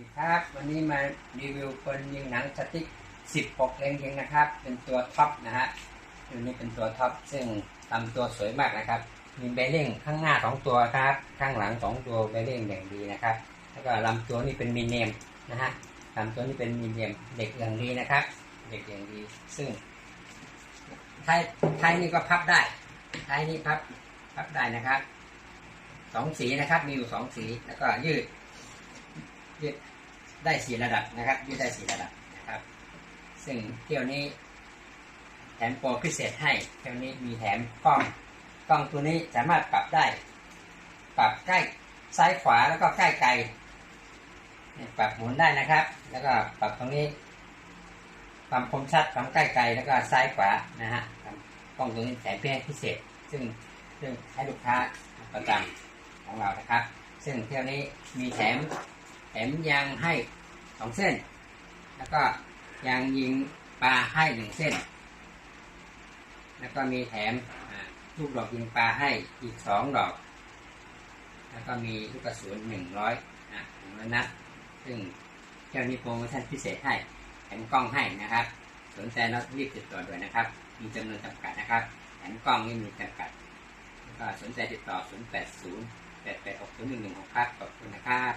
ดีครับวันนี้มารีวิวปืนยิงหนังสติ๊ก16เล็งยิงนะครับ เป็นตัวท็อปนะฮะตัวนี้เป็นตัวท็อปซึ่งทำตัวสวยมากนะครับ มีเบลลิงข้างหน้าสองตัวครับ ข้างหลังสองตัวเบลลิงอย่างดีนะครับ แล้วก็ลำตัวนี่เป็นมีเนียมนะฮะลำตัวนี่เป็นมีเนียมเด็กอย่างดีนะครับ เด็กอย่างดีซึ่งท้ายท้ายนี่ก็พับได้ท้ายนี่พับพับได้นะครับสองสีนะครับ มีอยู่สองสีแล้วก็ยืด ยืดได้สี่ระดับนะครับยืดได้สี่ระดับนะครับ ซึ่งเที่ยวนี้แถมโปรพิเศษให้เที่ยวนี้มีแถมกล้องกล้องตัวนี้สามารถปรับได้ ปรับใกล้ซ้ายขวาแล้วก็ใกล้ไกลปรับหมุนได้นะครับ แล้วก็ปรับตรงนี้ ความคมชัดความใกล้ไกลแล้วก็ซ้ายขวานะฮะกล้องตัวนี้แถมเพื่อพิเศษ ซึ่งซึ่งให้ลูกค้าประจำของเรานะครับ ซึ่งเที่ยวนี้มีแถม แถมยางให้สองเส้น แล้วก็ยางยิงปลาให้หนึ่งเส้น แล้วก็มีแถมลูกดอกยิงปลาให้อีกสองดอก แล้วก็มีลูกกระสุนหนึ่งร้อยนะหนึ่งร้อยนัดซึ่งเจ้านี้โปรโมชั่นพิเศษให้แถมกล้องให้นะครับ สนใจรีบติดต่อด้วยนะครับ มีจำนวนจำกัดนะครับแถมกล้องนี่มีจำกัดแล้วก็สนใจติดต่อ 0 8 0 8 8 6 0 1 1 6 ครับ ขอบคุณนะครับ